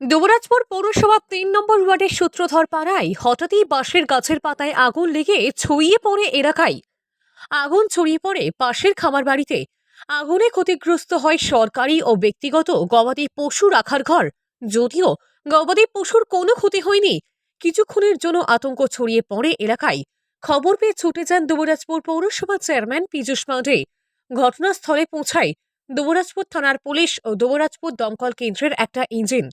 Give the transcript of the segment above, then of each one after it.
যুবরাজপুর পৌরসভা তিন নম্বর ওয়ার্ডের সূত্রধর পাড়ায় হঠাৎই বাঁশের গাছের পাতায় আগুন লেগে ছড়িয়ে পড়ে এলাকায়। আগুন ছড়িয়ে পড়ে পাশের খামার বাড়িতে আগুনে ক্ষতিগ্রস্ত হয় সরকারি ও ব্যক্তিগত গবাদি পশু রাখার ঘর। যদিও গবাদি পশুর কোনো ক্ষতি হয়নি, কিছুক্ষণের জন্য আতঙ্ক ছড়িয়ে পড়ে এলাকায়। খবর পেয়ে ছুটে যান দুবরাজপুর পৌরসভা চেয়ারম্যান পীযূষ পাণ্ডে ঘটনাস্থলে পৌঁছায় দুবরাজপুর থানার পুলিশ ও দুবরাজপুর দমকল কেন্দ্রের একটা ইঞ্জিন।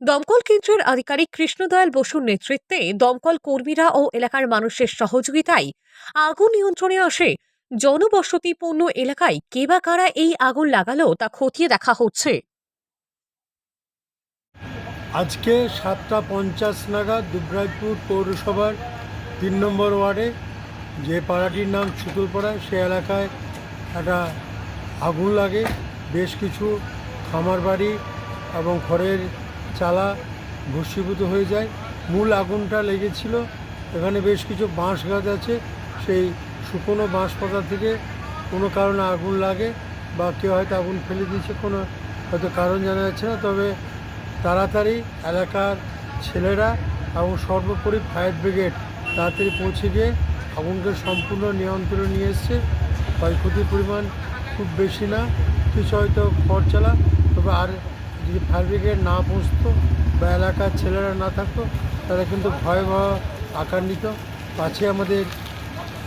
দমকল কেন্দ্রের আধিকারিক কৃষ্ণদয়াল বসুর নেতৃত্বে দমকল কর্মীরা ও এলাকার মানুষের সহযোগিতায় আগুন নিয়ন্ত্রণে আসে। জনবসতিপূর্ণ এলাকায় কে বা কারা এই আগুন লাগালো তা খতিয়ে দেখা হচ্ছে। আজকে সাতটা পঞ্চাশ নাগাদ দুবরাজপুর পৌরসভার তিন নম্বর ওয়ার্ডে যে পাড়াটির নাম ছুতুলপাড়া সে এলাকায় একটা আগুন লাগে। বেশ কিছু খামার বাড়ি এবং খড়ের চালা ভস্মীভূত হয়ে যায়। মূল আগুনটা লেগেছিল। এখানে বেশ কিছু বাঁশ গাছ আছে। সেই শুকনো বাঁশ পাতা থেকে কোনো কারণে আগুন লাগে বা কেউ হয়তো আগুন ফেলে দিয়েছে, কোনো হয়তো কারণ জানা যাচ্ছে না। তবে তাড়াতাড়ি এলাকার ছেলেরা এবং সর্বোপরি ফায়ার ব্রিগেড তাড়াতাড়ি পৌঁছে গিয়ে আগুনকে সম্পূর্ণ নিয়ন্ত্রণে নিয়ে এসছে। ক্ষয়ক্ষতির পরিমাণ খুব বেশি না, কিছু হয়তো খড় চালা, তবে আর যদি ফায়ার ব্রিগেড না পৌঁছতো বা এলাকার ছেলেরা না থাকতো তারা কিন্তু ভয়াবহ আকার নিত পাশে আমাদের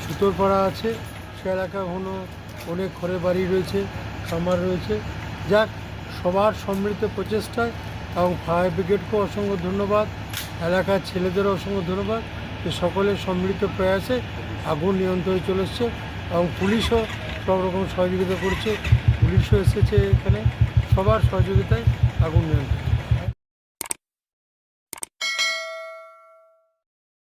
সুতোরপাড়া আছে, সে এলাকা অনেক ঘরে বাড়ি রয়েছে, খামার রয়েছে। যাক, সবার সম্মিলিত প্রচেষ্টায় এবং ফায়ার ব্রিগেডকেও অসংখ্য ধন্যবাদ, এলাকার ছেলেদেরও অসংখ্য ধন্যবাদ যে সকলের সম্মিলিত প্রয়াসে আগুন নিয়ন্ত্রণে চলে এসছে এবং পুলিশও সব রকম সহযোগিতা করছে। পুলিশও এসেছে এখানে সবার সহযোগিতায় আগুন নিয়ন্ত্রণ।